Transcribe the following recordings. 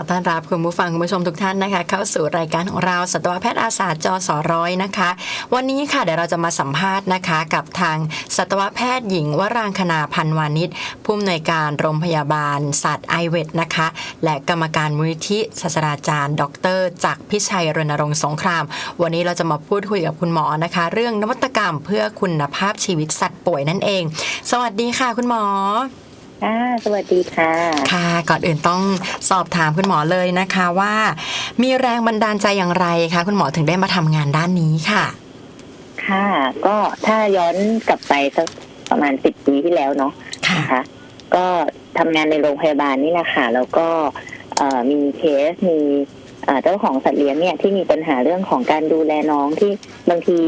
อต้อนรับคุณผู้ฟังคุณผู้ชมทุกท่านนะคะ เข้าสู่รายการของเราสัตวแพทย์อาสาจอสอร้อยนะคะ วันนี้ค่ะเดี๋ยวเราจะมาสัมภาษณ์นะคะ กับทางสัตวแพทย์หญิงวรางคณาพันวานิชผู้อำนวยการโรงพยาบาลสัตว์ไอเวทนะคะ และกรรมการมูลนิธิศาสตราจารย์ ดรจักพิชัยรณรงค์สงคราม วันนี้เราจะมาพูดคุยกับคุณหมอนะคะ เรื่องนวัตกรรมเพื่อคุณภาพชีวิตสัตว์ป่วยนั่นเอง สวัสดีค่ะ คุณหมอ ค่ะ สวัสดีค่ะ ค่ะ ก่อนอื่นต้องสอบถามคุณหมอเลยนะคะว่า มีแรงบันดาลใจอย่างไรคะ คุณหมอถึงได้มาทำงานด้านนี้ค่ะ ค่ะ ก็ถ้าย้อนกลับไปสักประมาณสิบปีที่แล้วเนาะค่ะ นะคะก็ทำงานในโรงพยาบาลนี่แหละค่ะ แล้วก็เอ่อมีเคสมีเอ่อเจ้าของสัตว์เลี้ยงเนี่ยที่มีปัญหาเรื่องของการดูแลน้องที่บางที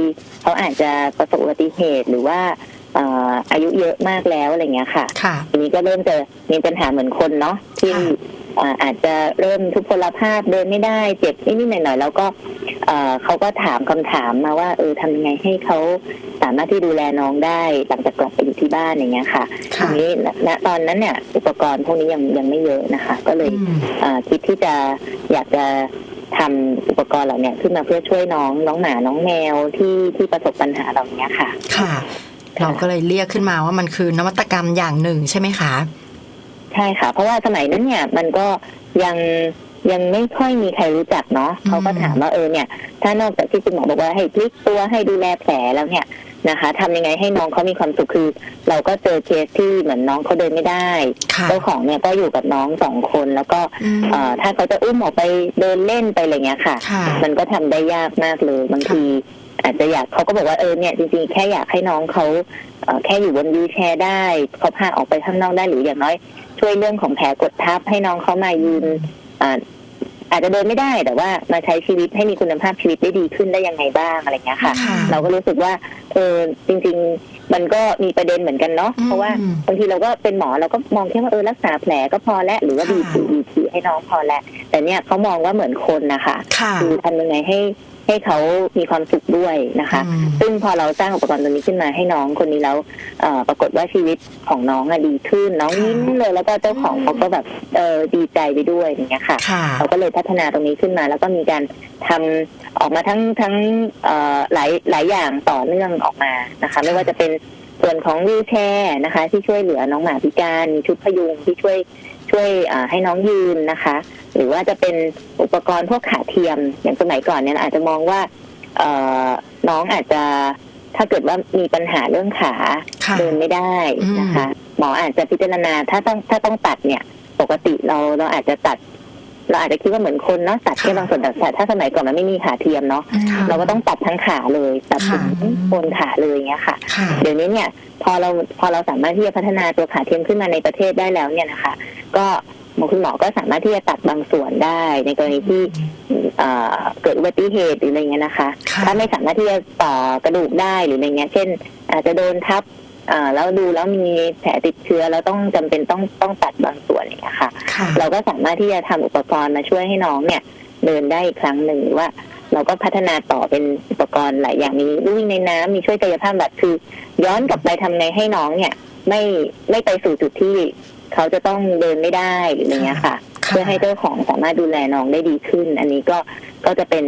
เขาอาจจะประสบอุบัติเหตุหรือว่าเอ่ออายุเยอะมากแล้วอะไรเงี้ยค่ะค่ะ ทีนี้ก็เริ่มจะมีปัญหาเหมือนคนเนาะที่ค่ะอ่าอาจจะเริ่มทุพพลภาพเดินไม่ได้เจ็บนิดๆหน่อยๆแล้วก็เอ่อเขาก็ถามคำถามมาว่า เออทำยังไงให้เขาสามารถที่ดูแลน้องได้หลังจากกลับไปอยู่ที่บ้านอย่างเงี้ยค่ะทีค่ะนี้ณตอนนั้นเนี่ยอุปกรณ์พวกนี้ยังยังไม่เยอะนะคะ ก็เลยอืมเอ่อคิดที่จะอยากจะทำอุปกรณ์เหล่าเนี้ยขึ้นมาเพื่อช่วยน้องน้องหมาน้องแมวที่ที่ประสบปัญหาเหล่านี้ค่ะ ค่ะ เราก็เลยเรียกขึ้นมาว่ามันคือนวัตกรรมอย่างหนึ่งใช่ไหมคะ ใช่ค่ะ เพราะว่าสมัยนั้นเนี่ยมันก็ยังยังไม่ค่อยมีใครรู้จักเนาะอืมเขาก็ถามว่าเออเนี่ย ถ้านอกจากที่คุณหมอบอกว่าให้พลิกตัวให้ดูแลแผลแล้วเนี่ยนะคะทำยังไงให้น้องเขามีความสุขคือ เราก็เจอเคสที่เหมือนน้องเขาเดินไม่ได้ค่ะเจ้าของเนี่ยก็อยู่กับน้องสองคน แล้วก็อืมเอ่อถ้าเขาจะอุ้มออกไปเดินเล่นไปอะไรเงี้ยค่ะค่ะมันก็ทำได้ยากมากเลยบางที อาจจะอยากเขาก็บอกว่าเออเนี่ยจริงๆแค่อยากให้น้องเขาเอ่อแค่อยู่บนวีลแชร์ได้เขาพาออกไปข้างนอกได้หรืออย่างน้อย ช่วยเรื่องของแผลกดทับให้น้องเขามายืนอ่าอาจจะเดินไม่ได้แต่ว่ามาใช้ชีวิตให้มีคุณภาพชีวิตได้ดีขึ้นได้ยังไงบ้างอะไรเงี้ยค่ะค่ะเราก็รู้สึกว่าเออจริง ๆ มันก็มีประเด็นเหมือนกันเนาะอืมเพราะว่าบางทีเราก็เป็นหมอเราก็มองแค่ว่าเออรักษาแผลก็พอแล้วหรือว่าค่ะดีทีดีทีให้น้องพอแล้วแต่เนี่ยเขามองว่าเหมือนคนนะคะค่ะคือทำยังไงให้ ให้เขามีความสุขด้วยนะคะอืมซึ่งพอเราสร้างอุปกรณ์ตัวนี้ขึ้นมาให้น้องคนนี้แล้วเอ่อปรากฏว่าชีวิตของน้องอะดีขึ้น น้องยิ้มเลยแล้วก็เจ้าของเขาก็แบบเออดีใจไปด้วยอย่างเงี้ยค่ะค่ะเราก็เลยพัฒนาตรงนี้ขึ้นมา แล้วก็มีการทำออกมาทั้งทั้งเอ่อหลายหลายอย่างต่อเนื่องออกมานะคะ ไม่ว่าจะเป็นส่วนของวีลแชร์นะคะ ที่ช่วยเหลือน้องหมาพิการมีชุดพยุงที่ช่วยช่วยอ่าให้น้องยืนนะคะ หรือว่าจะเป็นอุปกรณ์พวกขาเทียมอย่างสมัยก่อนเนี่ยอาจจะมองว่าเอ่อน้องอาจจะถ้าเกิดว่ามีปัญหาเรื่องขาค่ะเดินไม่ได้นะคะ หมออาจจะพิจารณาถ้าต้องถ้าต้องตัดเนี่ย ปกติเราเราอาจจะตัด เราอาจจะคิดว่าเหมือนคนเนาะตัดแค่ค่ะบางส่วนแต่ถ้าสมัยก่อนมันไม่มีขาเทียมเนาะอืมเราก็ต้องตัดทั้งขาเลยตัดถึงค่ะโคนขาเลยอย่างเงี้ยค่ะค่ะ เดี๋ยวนี้เนี่ย พอเราพอเราสามารถที่จะพัฒนาตัวขาเทียมขึ้นมาในประเทศได้แล้วเนี่ยนะคะ ก็หมอ คุณหมอก็สามารถที่จะตัดบางส่วนได้ ในกรณีที่เอ่อเกิดอุบัติเหตุหรืออะไรเงี้ยนะคะค่ะถ้าไม่สามารถที่จะต่อกระดูกได้หรืออะไรเงี้ย เช่น อาจจะโดนทับอ่าแล้วดูแล้วมีแผลติดเชื้อแล้วต้องจำเป็นต้องต้องตัดบางส่วนอย่างเงี้ยค่ะค่ะเราก็สามารถที่จะทำอุปกรณ์มาช่วยให้น้องเนี่ยเดินได้อีกครั้งหนึ่งหรือว่าเราก็พัฒนาต่อเป็นอุปกรณ์หลายอย่างมีวิ่งในน้ำมีช่วยกายภาพบำบัดคือ ย้อนกลับไปทำไงให้น้องเนี่ย ไม่ไม่ไปสู่จุดที่ เขาจะต้องเดินไม่ได้หรืออะไรเงี้ยค่ะค่ะ เพื่อให้เจ้าของสามารถดูแลน้องได้ดีขึ้น อันนี้ก็ก็จะเป็น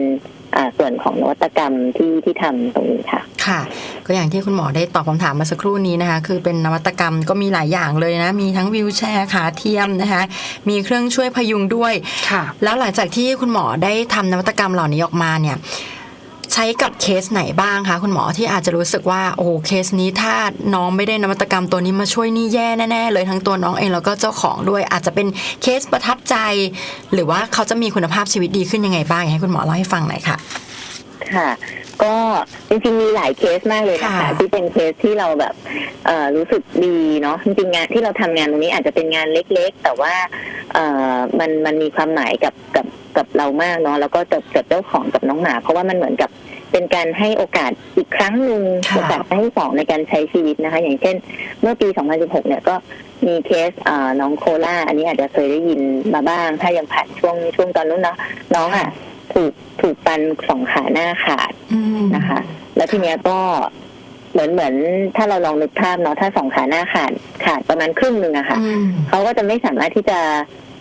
อ่าส่วนของนวัตกรรมที่ที่ทำตรงนี้ค่ะ ค่ะ ก็อย่างที่คุณหมอได้ตอบคำถามมาสักครู่นี้นะคะ คือเป็นนวัตกรรมก็มีหลายอย่างเลยนะ มีทั้งวิวแชร์ขาเทียมนะคะ มีเครื่องช่วยพยุงด้วย ค่ะ แล้วหลังจากที่คุณหมอได้ทำนวัตกรรมเหล่านี้ออกมาเนี่ย ใช้กับเคสไหนบ้างคะคุณหมอที่อาจจะรู้สึกว่าโอ้เคสนี้ถ้าน้องไม่ได้นวัตกรรมตัวนี้มาช่วยนี่แย่แน่ๆเลยทั้งตัวน้องเองแล้วก็เจ้าของด้วย อาจจะเป็นเคสประทับใจ หรือว่าเขาจะมีคุณภาพชีวิตดีขึ้นยังไงบ้างให้คุณหมอเล่าให้ฟังหน่อยค่ะค่ะ ก็จริงๆมีหลายเคสมากเลยนะคะที่เป็นเคสที่เราแบบเอรู้สึกดีเนาะจริงๆงานที่เราทำงานตรงนี้อาจจะเป็นงานเล็กๆ แต่ว่าเอมันมันมีความหมายกับกับกับเรามากเนาะแล้วก็กับกับเจ้าของกับน้องหมา เพราะว่ามันเหมือนกับ เป็นการให้โอกาสอีกครั้งหนึ่งค่ะ โอกาสครั้งที่สองในการใช้ชีวิตนะคะ อย่างเช่น เมื่อปี 2016 เนี่ยก็มีเคสเอ่อน้องโคล่าอันนี้อาจจะเคยได้ยินมาบ้าง ถ้ายังผ่านช่วงช่วงตอนนู้นเนาะน้องอะถูกถูกปันสองขาหน้าขาด อืม นะคะ แล้วทีเนี้ยก็เหมือนเหมือนถ้าเราลองนึกภาพเนาะถ้าสองขาหน้าขาดขาดประมาณครึ่งหนึ่งอะค่ะอืมเขาก็จะไม่สามารถที่จะ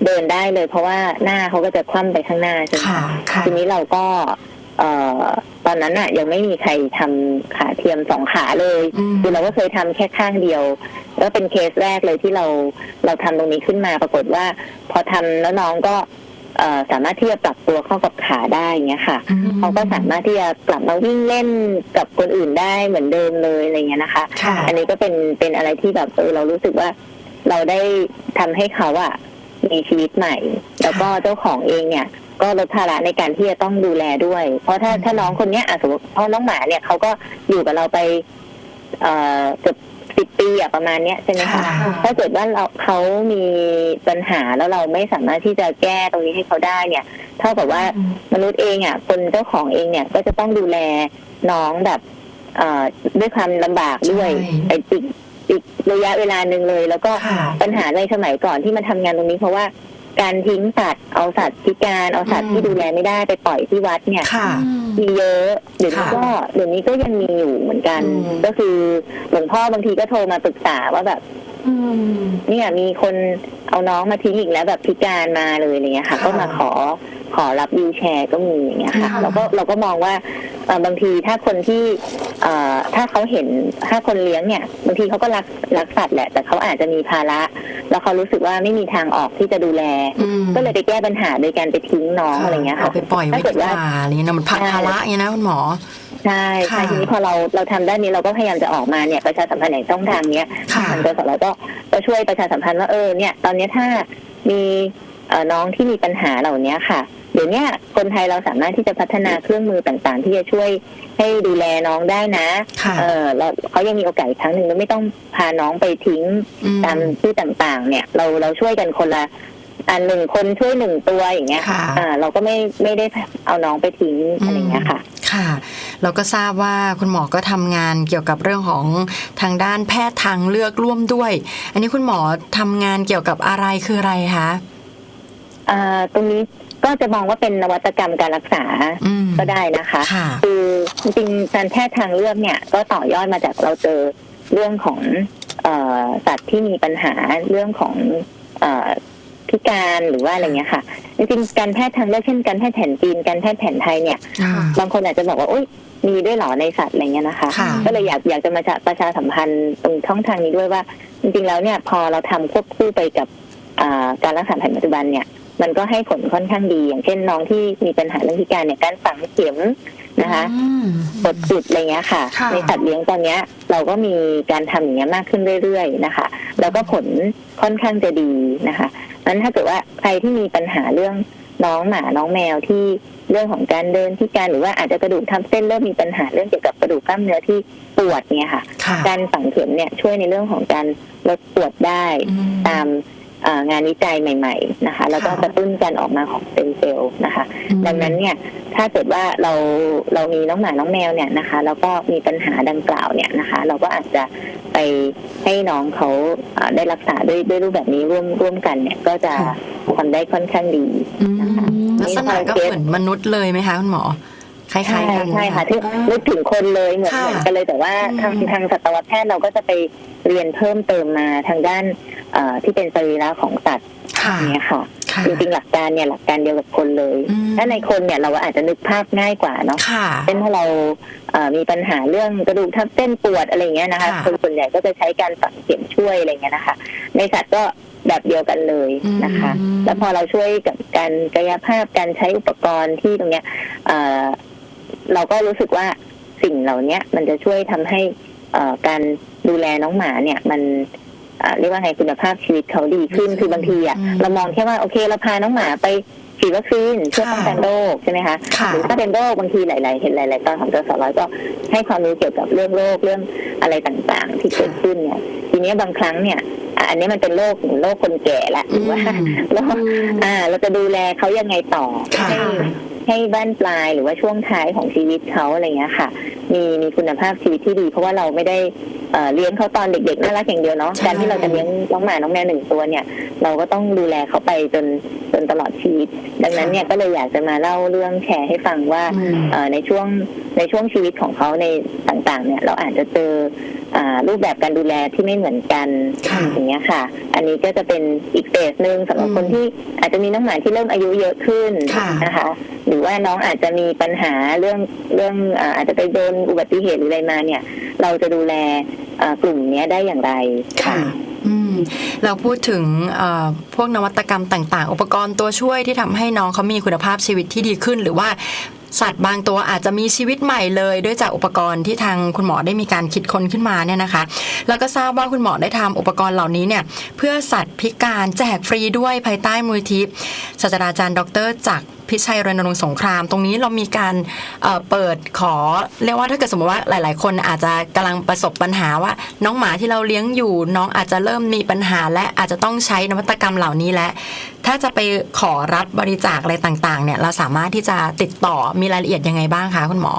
เดินได้เลย เพราะว่าหน้าเขาก็จะคว่ำไปข้างหน้าใช่ไหมค่ะ คะค่ะ ทีนี้เราก็ เอ่อตอนนั้นอะยังไม่มีใครทำขาเทียมสองขาเลยอืมคือเราก็เคยทำแค่ข้างเดียวแล้วเป็นเคสแรกเลยที่เราเราทำตรงนี้ขึ้นมาปรากฏว่า พอทำแล้วน้องก็เอ่อสามารถที่จะปรับตัวเข้ากับขาได้เงี้ยค่ะอืมเขาก็สามารถที่จะกลับมาวิ่งเล่นกับคนอื่นได้เหมือนเดิมเลยอะไรเงี้ยนะคะค่ะอันนี้ก็เป็นเป็นอะไรที่แบบเออเรารู้สึกว่าเราได้ทำให้เขาอะมีชีวิตใหม่ แล้วก็เจ้าของเองเนี่ย ก็ลดภาระในการที่จะต้องดูแลด้วย เพราะถ้าอืมถ้าน้องคนเนี้ยอะสมมติเพราะน้องหมาเนี่ยเขาก็อยู่กับเราไป เอ่อเกือบสิบปีอะประมาณเนี้ยใช่ไหมคะค่ะ ถ้าเกิดว่าเราเขามีปัญหาแล้วเราไม่สามารถที่จะแก้ตรงนี้ให้เขาได้เนี่ย เท่ากับว่ามนุษย์เองอะคนเจ้าของเองเนี่ยก็จะต้องดูแลน้องแบบ เอ่อด้วยความลำบากด้วยใช่ ไอ้อีกอีกระยะเวลาหนึ่งเลย แล้วก็ ค่ะ ปัญหาในสมัยก่อนที่มาทำงานตรงนี้เพราะว่า การทิ้งสัตว์เอาสัตว์พิการเอาสัตว์อืมที่ดูแลไม่ได้ไปปล่อยที่วัดเนี่ยค่ะ มีเยอะเดี๋ยวนี้ค่ะก็เดี๋ยวนี้ก็ยังมีอยู่เหมือนกันอืมก็คือหลวงพ่อบางทีก็โทรมาปรึกษาว่าแบบอืมเนี่ยมีคนเอาน้องมาทิ้งอีกแล้วแบบพิการมาเลยอะไรเงี้ยค่ะค่ะก็มาขอขอรับวิวแชร์ก็มีอย่างเงี้ยค่ะค่ะเราก็เราก็มองว่าเอ่อบางทีถ้าคนที่เอ่อ ถ้าเขาเห็นถ้าคนเลี้ยงเนี่ยบางทีเขาก็รักรักสัตว์แหละ แต่เขาอาจจะมีภาระ แล้วเขารู้สึกว่าไม่มีทางออกที่จะดูแลอืมก็เลยไปแก้ปัญหาโดยการไปทิ้งน้องอะไรเงี้ยค่ะเอาไปปล่อยไว้ถ้าเกิดีดกว่าว่าอะไรเงี้ยนะมันพักใช่ภาระอย่างนี้นะคุณหมอใช่ใช่ค่ะทีนี้พอเราเราทำด้านนี้เราก็พยายามจะออกมาเนี่ยประชาสัมพันธ์ในช่องทางเนี้ยค่ะทางกสเราก็ก็ช่วยประชาสัมพันธ์ว่าเออเนี่ย ตอนนี้ถ้ามีเอ่อน้องที่มีปัญหาเหล่านี้ค่ะ เดี๋ยวเนี้ยคนไทยเราสามารถที่จะพัฒนาเครื่องมือต่างๆ ที่จะช่วยให้ดูแลน้องได้นะค่ะเออแล้วเขายังมีโอกาสอีกครั้งหนึ่งแล้วไม่ต้องพาน้องไปทิ้งอืมตามที่ต่างๆ เนี่ย เราเราช่วยกันคนละอันหนึ่งคนช่วยหนึ่งตัวอย่างเงี้ยค่ะอ่าเราก็ไม่ไม่ได้เอาน้องไปทิ้งอะไรอย่างเงี้ยค่ะ ค่ะ เราก็ทราบว่าคุณหมอก็ทำงานเกี่ยวกับเรื่องของทางด้านแพทย์ทางเลือกร่วมด้วย อันนี้คุณหมอทำงานเกี่ยวกับอะไรคืออะไรคะอ่าตรงนี้ ก็จะมองว่าเป็นนวัตกรรมการรักษาอืมก็ได้นะคะค่ะคือจริงๆการแพทย์ทางเลือกเนี่ย ก็ต่อยอดมาจากเราเจอเรื่องของเออสัตว์ที่มีปัญหาเรื่องของเออพิการหรือว่าอะไรเงี้ยค่ะจริงๆการแพทย์ทางเลือกเช่นการแพทย์แผนจีนการแพทย์แผนไทยเนี่ยอ่าบางคนอาจจะบอกว่าโอ๊ยมีด้วยเหรอในสัตว์อะไรเงี้ยนะคะค่ะก็เลยอยากอยากจะมาประชาสัมพันธ์ตรงช่องทางนี้ด้วยว่า จริงๆแล้วเนี่ยพอเราทำควบคู่ไปกับอ่าการรักษาแผนปัจจุบันเนี่ย มันก็ให้ผลค่อนข้างดี อย่างเช่นน้องที่มีปัญหาเรื่องพิการเนี่ยการฝังเข็มนะคะอืมกดจุดอะไรเงี้ยค่ะค่ะ ในสัตว์เลี้ยงตอนเนี้ย เราก็มีการทำอย่างเงี้ยมากขึ้นเรื่อยๆนะคะ แล้วก็ผลค่อนข้างจะดีนะคะนั้นถ้าเกิดว่าใครที่มีปัญหาเรื่องน้องหมาน้องแมวที่เรื่องของการเดินที่การหรือว่าอาจจะกระดูกทับเส้นเริ่มมีปัญหาเรื่องเกี่ยวกับกระดูกกล้ามเนื้อที่ปวดเนี่ยค่ะค่ะการฝังเข็มเนี่ยช่วยในเรื่องของการลดปวดได้อืมตามเอ่อ งานวิจัยใหม่ ๆ นะคะ แล้วก็ค่ะกระตุ้นการออกมาของเซลล์เซลล์นะคะ ดังนั้นเนี่ยถ้าเกิดว่าเราเรามีน้องหมาน้องแมวเนี่ยนะคะ แล้วก็มีปัญหาดังกล่าวเนี่ยนะคะ เราก็อาจจะไปให้น้องเขาเอ่อได้รักษาด้วยด้วยรูปแบบนี้ร่วมร่วมกันเนี่ยก็จะค่ะทำได้ค่อนข้างดีอืมนะคะลักษณะก็เหมือนมนุษย์เลยไหมคะคุณหมอคล้ายๆกันใช่ค่ะไหมที่นึกถึงคนเลยเหมือนค่ะเหมือนกันเลยแต่ว่าอืมทางทางสัตวแพทย์เราก็จะไป เรียนเพิ่มเติมมาทางด้านเอ่อที่เป็นสรีระของสัตว์ค่ะเนี่ยค่ะค่ะจริงๆหลักการเนี่ยหลักการเดียวกับคนเลยอืมถ้าในคนเนี่ยเราอาจจะนึกภาพง่ายกว่าเนาะค่ะเช่นถ้าเราเอ่อมีปัญหาเรื่องกระดูกทับเส้นปวดอะไรเงี้ยนะคะค่ะคนส่วนใหญ่ก็จะใช้การฝังเข็มช่วยอะไรเงี้ยนะคะ ในสัตว์ก็แบบเดียวกันเลยนะคะอืมแล้วพอเราช่วยกับการกายภาพการใช้อุปกรณ์ที่ตรงเนี้ยเอ่อเราก็รู้สึกว่าสิ่งเหล่าเนี้ยมันจะช่วยทำให้เอ่อการ ดูแลน้องหมาเนี่ยมันเอ่อเรียกว่าไงคุณภาพชีวิตเขาดีขึ้นดีขึ้นคือบางทีอะอืมเรามองแค่ว่าโอเคเราพาน้องหมาไปฉีดวัคซีนเพื่อป้องกันโรคใช่ไหมคะค่ะหรือถ้าเป็นโรคบางทีหลาย ๆ เห็นหลาย ๆ ตอนของตัวสร้อยก็ให้ความรู้เกี่ยวกับเรื่องโรคเรื่องอะไรต่างๆ ที่เกิดขึ้นเนี่ย ทีเนี้ยบางครั้งเนี่ยอะอันนี้มันเป็นโรคเหมือนโรคคนแก่ละหรือว่าอืมโรคอ่า เราจะดูแลเขายังไงต่อค่ะให้ ให้บ้านปลายหรือว่าช่วงท้ายของชีวิตเขาอะไรเงี้ยค่ะ มีมีคุณภาพชีวิตที่ดี เพราะว่าเราไม่ได้เอ่อเลี้ยงเขาตอนเด็กๆน่ารักอย่างเดียวเนาะใช่การที่เราจะเลี้ยงน้องหมาน้องแมวหนึ่งตัวเนี่ย เราก็ต้องดูแลเขาไปจนจนนตลอดชีวิต ดังนั้นเนี่ยก็เลยอยากจะมาเล่าเรื่องแชร์ให้ฟังว่าอืมเอ่อในช่วงในช่วงชีวิตของเขาในต่างๆ เนี่ย เราอาจจะเจออ่ารูปแบบการดูแลที่ไม่เหมือนกันค่ะอย่างเงี้ยค่ะ อันนี้ก็จะเป็นอีกเฟสหนึ่งสำหรับอืมคนที่อาจจะมีน้องหมาที่เริ่มอายุเยอะขึ้นค่ะนะคะหรือว่าน้องอาจจะมีปัญหาเรื่องเรื่องอ่าอาจจะไปโดนอุบัติเหตุหรืออะไรมาเนี่ย เราจะดูแลอ่ากลุ่มเนี้ยได้อย่างไรค่ะอืมเราพูดถึงเอ่อพวกนวัตกรรมต่างๆ อุปกรณ์ตัวช่วยที่ทำให้น้องเขามีคุณภาพชีวิตที่ดีขึ้น หรือว่าสัตว์บางตัวอาจจะมีชีวิตใหม่เลย ด้วยจากอุปกรณ์ที่ทางคุณหมอได้มีการคิดค้นขึ้นมาเนี่ยนะคะ แล้วก็ทราบว่าคุณหมอได้ทำอุปกรณ์เหล่านี้เนี่ยเพื่อสัตว์พิการแจกฟรีด้วยภายใต้มูลทิศาสตราจารย์ ดรจากร พิชัยรณรงค์สงคราม ตรงนี้เรามีการเอ่อเปิดขอเรียกว่าถ้าเกิดสมมติว่าหลาย ๆ คนอาจจะกำลังประสบปัญหาว่า น้องหมาที่เราเลี้ยงอยู่น้องอาจจะเริ่มมีปัญหา และอาจจะต้องใช้นวัตกรรมเหล่านี้และ ถ้าจะไปขอรับบริจาคอะไรต่าง ๆ เนี่ยเราสามารถที่จะติดต่อมีรายละเอียดยังไงบ้างคะคุณหมอ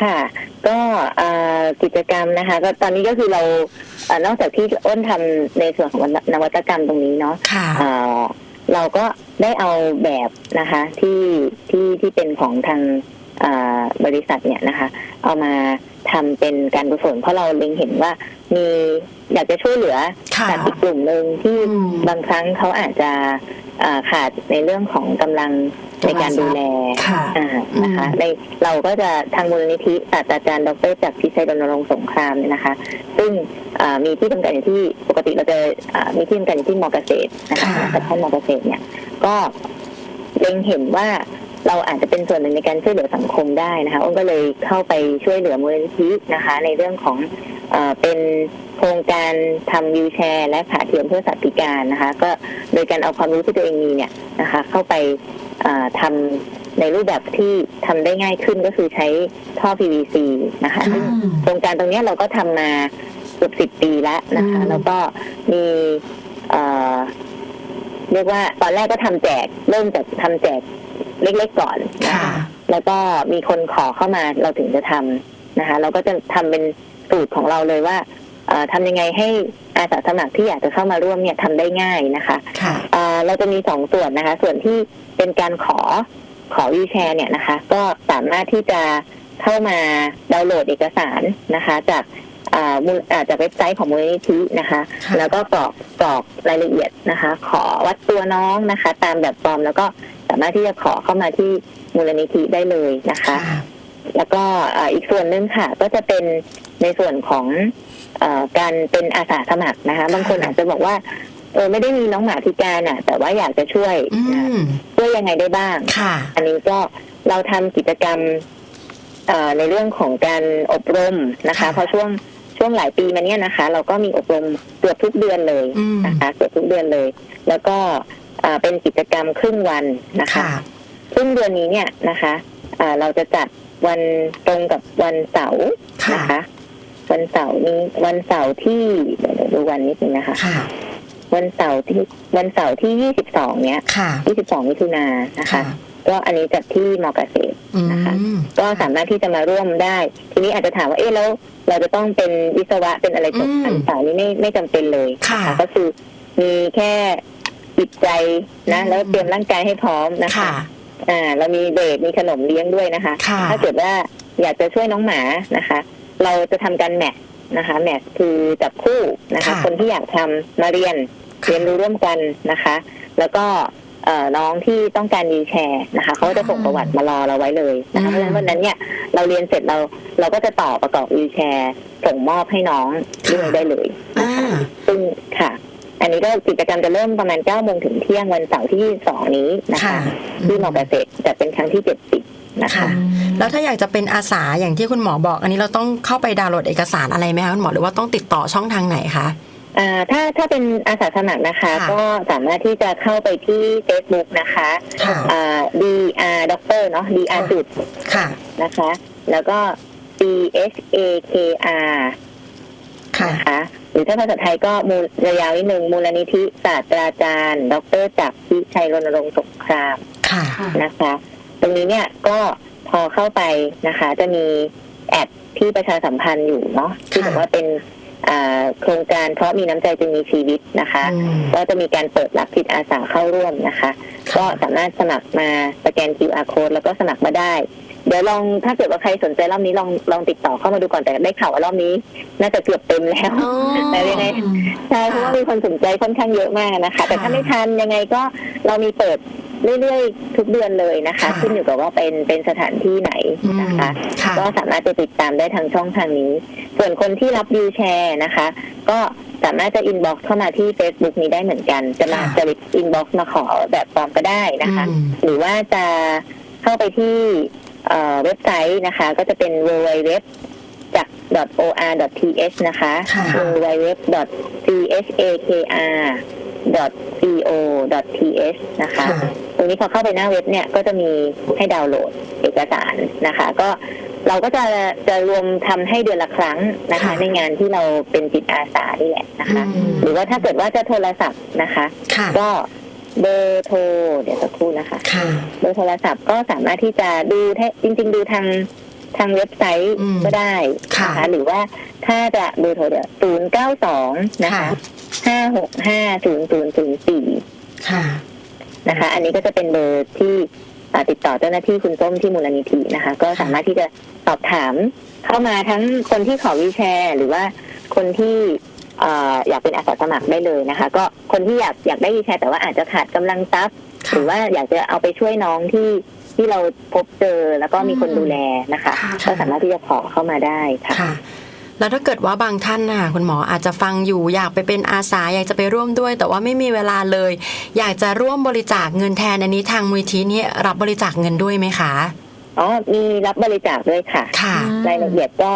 ค่ะก็เอ่อกิจกรรมนะคะก็ตอนนี้ก็คือเราเอ่อนอกจากที่อ้นทำในส่วนของนวัตกรรมตรงนี้เนาะค่ะ เอ่อเราก็ได้เอาแบบนะคะที่ที่ที่เป็นของทางเอ่อบริษัทเนี่ยนะคะ เอามาทำเป็นการกุศลเพราะเราเล็งเห็นว่ามีอยากจะช่วยเหลือค่ะสัตว์อีกกลุ่มหนึ่งที่อืมบางครั้งเขาอาจจะเอ่อขาดในเรื่องของกำลัง ในการดูแลค่ะอ่านะคะอืมในเราก็จะทางมูลนิธิศาสตราจารย์ดรจากรพิชัยรณรงค์สงครามเนี่ยนะคะ ซึ่งอ่ามีที่ทำการอยู่ที่ปกติเราจะอ่ามีที่ทำการอยู่ที่มอเกษตรนะคะค่ะแต่ท่านมอเกษตรเนี่ย ก็เล็งเห็นว่าเราอาจจะเป็นส่วนหนึ่งในการช่วยเหลือสังคมได้นะคะอ้นก็เลยเข้าไปช่วยเหลือมูลนิธินะคะ ในเรื่องของเออเป็นโครงการทำวิวแชร์ และขาเทียมเพื่อสัตว์พิการนะคะ ก็โดยการเอาความรู้ที่ตัวเองมีเนี่ยนะคะ เข้าไปเอ่อ ทำในรูปแบบที่ทำได้ง่ายขึ้นก็คือใช้ท่อ PVC นะคะซึ่งอืมโครงการตรงเนี้ยเราก็ทำมาเกือบสิบปีแล้วนะคะอืมแล้วก็มีเอ่อเรียกว่าตอนแรกก็ทำแจกเริ่มจากทำแจกเล็กๆก่อนนะค่ะคะแล้วก็มีคนขอเข้ามาเราถึงจะทำนะคะ เราก็จะทำเป็นสูตรของเราเลยว่าเอ่อ ทำยังไงให้อาสาสมัครที่อยากจะเข้ามาร่วมเนี่ยทำได้ง่ายนะคะค่ะเอ่อเราจะมีสองส่วนนะคะ ส่วนที่เป็นการขอขอวีลแชร์เนี่ยนะคะ ก็สามารถที่จะเข้ามาดาวน์โหลดเอกสารนะคะ จากอ่ามูลอ่าจากเว็บไซต์ของมูลนิธินะคะค่ะแล้วก็กรอกกรอกรายละเอียดนะคะ ขอวัดตัวน้องนะคะ ตามแบบฟอร์มแล้วก็สามารถที่จะขอเข้ามาที่มูลนิธิได้เลยนะคะค่ะแล้วก็เอ่ออีกส่วนหนึ่งค่ะ ก็จะเป็นในส่วนของเออ การเป็นอาสาสมัครนะคะ บางคนอาจจะบอกว่าเออไม่ได้มีน้องหมาพิการอะ แต่ว่าอยากจะช่วยอืนะมช่วยยังไงได้บ้างค่ะอันนี้ก็เราทำกิจกรรมเอ่อในเรื่องของการอบรมนะคะค่ะเพราะช่วงช่วงหลายปีมาเนี้ยนะคะ เราก็มีอบรมเกือบทุกเดือนเลยอืมนะคะเกือบทุกเดือนเลย แล้วก็เอ่อเป็นกิจกรรมครึ่งวันนะคะค่ะซึ่งเดือนนี้เนี่ยนะคะเอ่อเราจะจัดวันตรงกับวันเสาร์ค่ะนะคะ วันเสาร์นี้วันเสาร์ที่เดี๋ยวเดี๋ยวดูวันนิดนึงนะคะ ค่ะ วันเสาร์ที่วันเสาร์ที่22เนี้ยค่ะ22มิถุนายนนะคะค่ะก็อันนี้จัดที่มอเกษตร อืนะคะมก็สามารถที่จะมาร่วมได้ ทีนี้อาจจะถามว่าเอ๊ะแล้ว เราจะต้องเป็นวิศวะเป็นอะไรตกอืมอันสายนี้ไม่ไม่จำเป็นเลย ค่ะนก็คือมีแค่จิตใจนะอืมแล้วเตรียมร่างกายให้พร้อมนะคะ ค่ะ อ่าเรามีเบรกมีขนมเลี้ยงด้วยนะคะ ค่ะ ถ้าเกิดว่าอยากจะช่วยน้องหมานะคะ เราจะทำการแมทนะคะแมทคือจับคู่นะคะค่ะคนที่อยากทำมาเรียนค่ะเรียนรู้ร่วมกันนะคะ แล้วก็เอ่อน้องที่ต้องการวีลแชร์นะคะ เขาก็จะส่งประวัติมารอเราไว้เลยนะคะอืมเพราะฉะนั้นวันนั้นเนี่ยเราเรียนเสร็จเราเราก็จะต่อประกอบวีลแชร์ ส่งมอบให้น้องด้วยได้เลยนะอ่าคะซึ่งค่ะ อันนี้ก็กิจกรรมจะเริ่มประมาณ9โมงถึงเที่ยงวันเสาร์ที่2นี้นะคะค่ะที่มอเกษตรจะเป็นครั้งที่70นะ คะค่ะแล้วถ้าอยากจะเป็นอาสาอย่างที่คุณหมอบอก อันนี้เราต้องเข้าไปดาวน์โหลดเอกสารอะไรไหมคะคุณหมอหรือว่าต้องติดต่อช่องทางไหนคะอ่าถ้าถ้าเป็นอาสาสมัครนะคะค่ะก็สามารถที่จะเข้าไปที่ Facebook นะคะค่ะอ่า dr doctor เนาะ dr จุดค่ะนะคะ แล้วก็ c h a k r ค่ะนะคะหรือถ้าภาษาไทยก็มูลยาวนิดนึงมูลนิธิศาสตราจารย์ ดรจักรพิชัยรณรงค์สงครามค่ะนะคะ ตรงนี้เนี่ยก็พอเข้าไปนะคะ จะมีแอดที่ประชาสัมพันธ์อยู่เนาะที่ค่ะบอกว่าเป็นอ่าโครงการเพราะมีน้ำใจจึงมีชีวิตนะคะอืมก็จะมีการเปิดรับจิตอาสาเข้าร่วมนะคะ ก็สามารถสมัครมาสแกน QR code แล้วก็สมัครมาได้ เดี๋ยวลองถ้าเกิดว่าใครสนใจรอบนี้ลองลองติดต่อเข้ามาดูก่อนแต่ได้ข่าวว่ารอบนี้ น่าจะเกือบเต็มแล้วอ๋อ แต่ยังไงใช่เพราะว่ามีคนสนใจค่อนข้างเยอะมากนะคะ แต่ถ้าไม่ทันยังไงก็เรามีเปิดเรื่อยๆ ทุกเดือนเลยนะคะ ค่ะ ขึ้นอยู่กับว่าเป็นเป็นสถานที่ไหนนะคะ ค่ะ ก็สามารถจะติดตามได้ทางช่องทางนี้ ส่วนคนที่รับวิวแชร์นะคะ ก็สามารถจะอินบ็อกซ์เข้ามาที่ Facebook นี้ได้เหมือนกัน จะมาค่ะ จะอินบ็อกซ์มาขอแบบฟอร์มก็ได้นะคะ อืม หรือว่าจะเข้าไปที่ เอ่อเว็บไซต์นะคะ ก็จะเป็น www จาก .or.th นะคะค่ะ www.chakr.co.th นะคะ ค่ะ ตรงนี้พอเข้าไปหน้าเว็บเนี่ยก็จะมีให้ดาวน์โหลดเอกสารนะคะ ก็เราก็จะจะรวมทำให้เดือนละครั้งนะคะ ค่ะ ในงานที่เราเป็นจิตอาสานี่แหละนะคะ อืมหรือว่าถ้าเกิดว่าจะโทรศัพท์นะคะ ค่ะ ก็ เบอร์โทรเดี๋ยวสักครู่นะคะ ค่ะ เบอร์โทรศัพท์ก็สามารถที่จะดูแท้จริง ๆ ดูทางทางเว็บไซต์อืมก็ได้นะค่ะคะหรือว่าถ้าจะเบอร์โทรเดี๋ยวศูนย์เก้าสองนะคะห้าหกห้าศูนย์ศูนย์ศูนย์สี่ค่ะ นะคะ อันนี้ก็จะเป็นเบอร์ที่อ่าติดต่อเจ้าหน้าที่คุณส้มที่มูลนิธินะคะ ก็สามารถที่จะสอบถามเข้ามาทั้งคนที่ขอวีลแชร์ หรือว่าคนที่เอ่ออยากเป็นอาสาสมัครได้เลยนะคะ ก็คนที่อยากอยากได้วีลแชร์แต่ว่าอาจจะขาดกำลังทรัพย์หค่ะรือว่าอยากจะเอาไปช่วยน้องที่ที่เราพบเจอแล้วก็มีคนดูแลนะคะค่ะก็สามารถที่จะขอเข้ามาได้ค่ะค่ะแล้วถ้าเกิดว่าบางท่านน่ะคุณหมออาจจะฟังอยู่อยากไปเป็นอาสาอยากจะไปร่วมด้วย แต่ว่าไม่มีเวลาเลย อยากจะร่วมบริจาคเงินแทนอันนี้ทางมูลทีนี่รับบริจาคเงินด้วยไหมคะอ๋อมีรับบริจาคด้วยค่ะ ค่ะรายละเอียดก็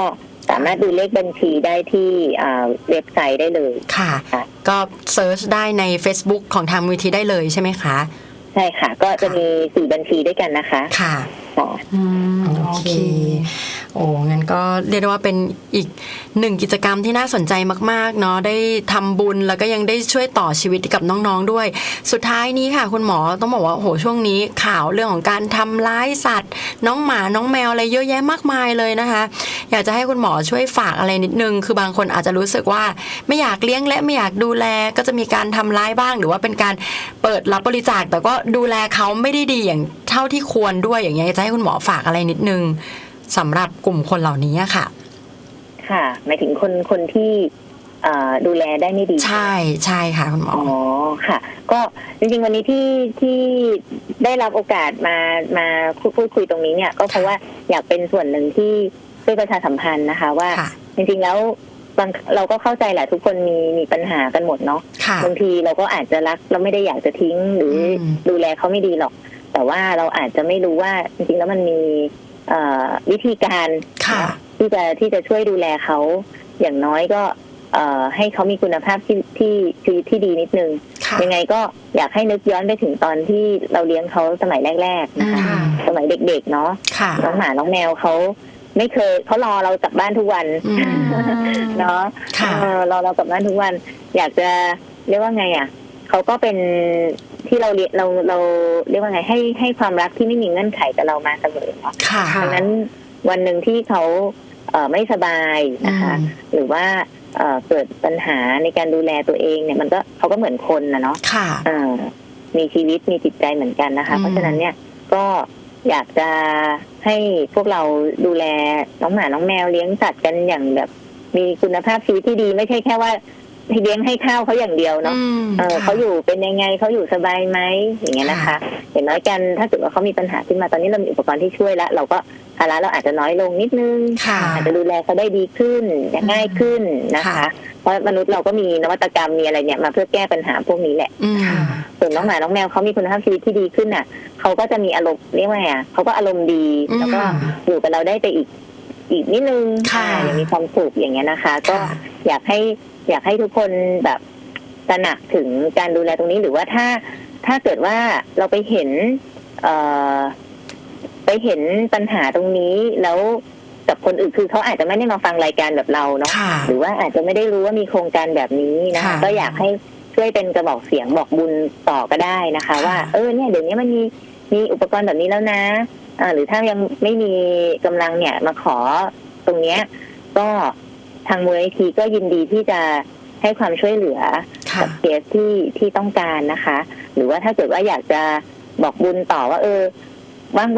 สามารถดูเลขบัญชีได้ที่อ่าเว็บไซต์ได้เลยค่ะค่ะ ก็เซิร์ชได้ใน Facebook ของทางมูลทีได้เลยใช่ไหมคะใช่ค่ะ ก็จะมีสี่บัญชีด้วยกันนะคะ ค่ะค่ะอืมโอเค โอ้งั้นก็เรียกได้ว่าเป็นอีกหนึ่งกิจกรรมที่น่าสนใจมากๆเนาะได้ทำบุญแล้วก็ยังได้ช่วยต่อชีวิตกับน้องๆด้วย สุดท้ายนี้ค่ะ คุณหมอต้องบอกว่าโหช่วงนี้ข่าวเรื่องของการทำร้ายสัตว์ น้องหมาน้องแมวอะไรเยอะแยะมากมายเลยนะคะ อยากจะให้คุณหมอช่วยฝากอะไรนิดนึง คือบางคนอาจจะรู้สึกว่าไม่อยากเลี้ยงและไม่อยากดูแลก็จะมีการทำร้ายบ้าง หรือว่าเป็นการเปิดรับบริจาค แต่ก็ดูแลเขาไม่ได้ดีอย่างเท่าที่ควรด้วยอย่างเงี้ยอยากจะให้คุณหมอฝากอะไรนิดนึง สำหรับกลุ่มคนเหล่านี้อะค่ะ ค่ะหมายถึงคนคนที่เอ่อดูแลได้ไม่ดี ใช่ใช่ค่ะคุณหมออ๋อค่ะ ก็จริงๆวันนี้ที่ที่ได้รับโอกาสมามาพูดคุยตรงนี้เนี่ย ก็เพราะว่าอยากเป็นส่วนหนึ่งที่ช่วยประชาสัมพันธ์นะคะ ว่าค่ะจริงๆแล้วบางเราก็เข้าใจแหละทุกคนมีมีปัญหากันหมดเนาะค่ะบางทีเราก็อาจจะรักเราไม่ได้อยากจะทิ้งหรืออมดูแลเขาไม่ดีหรอก แต่ว่าเราอาจจะไม่รู้ว่าจริงๆแล้วมันมีเอ่อ วิธีการค่ะที่จะที่จะช่วยดูแลเขาอย่างน้อยก็เอ่อให้เขามีคุณภาพที่ที่ชีวิตที่ดีนิดนึงค่ะยังไงก็อยากให้นึกย้อนไปถึงตอนที่เราเลี้ยงเขาสมัยแรกๆนะคะอืมสมัยเด็กๆเนาะค่ะน้องหมาน้องแมวเขาไม่เคยเขารอเรากลับบ้านทุกวันอืมเนาะค่ะเออรอเรากลับบ้านทุกวัน อยากจะเรียกว่าไงอะเขาก็เป็น ที่เราเรียเราเราเรียกว่าไงให้ให้ความรักที่ไม่มีเงื่อนไขกับเรามาเสมอเนาะค่ะค่ะดังนั้นวันหนึ่งที่เขาเอ่อไม่สบายนะคะอืมหรือว่าเอ่อเกิดปัญหาในการดูแลตัวเองเนี่ยมันก็เขาก็เหมือนคนนะเนาะค่ะเอ่อมีชีวิตมีจิตใจเหมือนกันนะคะอืมเพราะฉะนั้นเนี่ยก็อยากจะให้พวกเราดูแลน้องหมาน้องแมวเลี้ยงสัตว์กันอย่างแบบมีคุณภาพชีวิตที่ดีไม่ใช่แค่ว่า เลี้ยงให้ข้าวเขาอย่างเดียวเนาะอืมเออค่ะเขาอยู่เป็นยังไงเขาอยู่สบายไหมอย่างเงี้ยนะคะค่ะอย่างน้อยกันถ้าเกิดว่าเขามีปัญหาขึ้นมาตอนนี้เรามีอุปกรณ์ที่ช่วยแล้วเราก็ภาระเราอาจจะน้อยลงนิดนึงค่ะอาจจะดูแลเขาได้ดีขึ้นง่ายขึ้นนะคะค่ะเพราะมนุษย์เราก็มีนวัตกรรมมีอะไรเนี่ยมาเพื่อแก้ปัญหาพวกนี้แหละอืมค่ะส่วนน้องหมาน้องแมวเขามีคุณภาพชีวิตที่ดีขึ้นน่ะเขาก็จะมีอารมณ์เรียกว่าไงอะเขาก็อารมณ์ดีอืมแล้วก็อยู่กับเราได้ไปอีกอีกนิดนึงค่ะอ่าอย่างมีความสุขอย่างเงี้ยนะคะ ก็ค่ะอยากให้ อยากให้ทุกคนแบบตระหนักถึงการดูแลตรงนี้หรือว่าถ้าถ้าเกิดว่าเราไปเห็น เอ่อ ไปเห็นปัญหาตรงนี้แล้วกับคนอื่นคือเขาอาจจะไม่ได้มาฟังรายการแบบเราเนาะค่ะหรือว่าอาจจะไม่ได้รู้ว่ามีโครงการแบบนี้นะคะค่ะก็อยากให้ช่วยเป็นกระบอกเสียงบอกบุญต่อก็ได้นะคะค่ะว่าเออเนี่ยเดี๋ยวนี้มันมีมีอุปกรณ์แบบนี้แล้วนะอ่าหรือถ้ายังไม่มีกำลังเนี่ยมาขอตรงเนี้ยก็ ทางมูลนิธิก็ยินดีที่จะให้ความช่วยเหลือค่ะกับเคสที่ที่ต้องการนะคะ หรือว่าถ้าเกิดว่าอยากจะบอกบุญต่อว่า เออ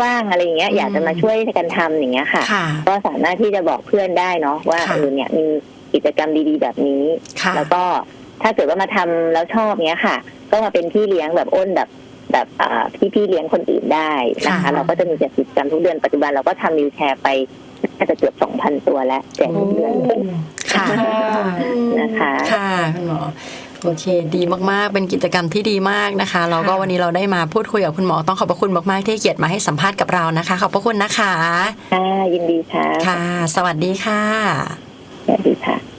ว่างๆอะไรอย่างเงี้ยอืมอยากจะมาช่วยกันทำอย่างเงี้ยค่ะค่ะ ก็สามารถที่จะบอกเพื่อนได้เนาะว่าค่ะเออเนี่ยมีกิจกรรมดีๆ แบบนี้ค่ะแล้วก็ถ้าเกิดว่ามาทำแล้วชอบเนี้ยค่ะ ก็มาเป็นพี่เลี้ยงแบบอ้นแบบแบบอ่าพี่พี่ๆเลี้ยงคนอื่นได้นะคะค่ะเราก็จะมีกิจกรรมทุกเดือนปัจจุบันเราก็ทำวิวแชร์ไป น่าจะเกือบสองพันตัวแล้วแจกทุกเดือนเลยค่ะ นะคะค่ะคุณหมอโอเค ดีมากๆ เป็นกิจกรรมที่ดีมากนะคะแล้วก็วันนี้เราได้มาพูดคุยกับคุณหมอต้องขอบพระคุณมากๆที่ให้เกียรติมาให้สัมภาษณ์กับเรานะคะ ขอบพระคุณนะคะค่ะยินดีค่ะค่ะ สวัสดีค่ะสวัสดีค่ะ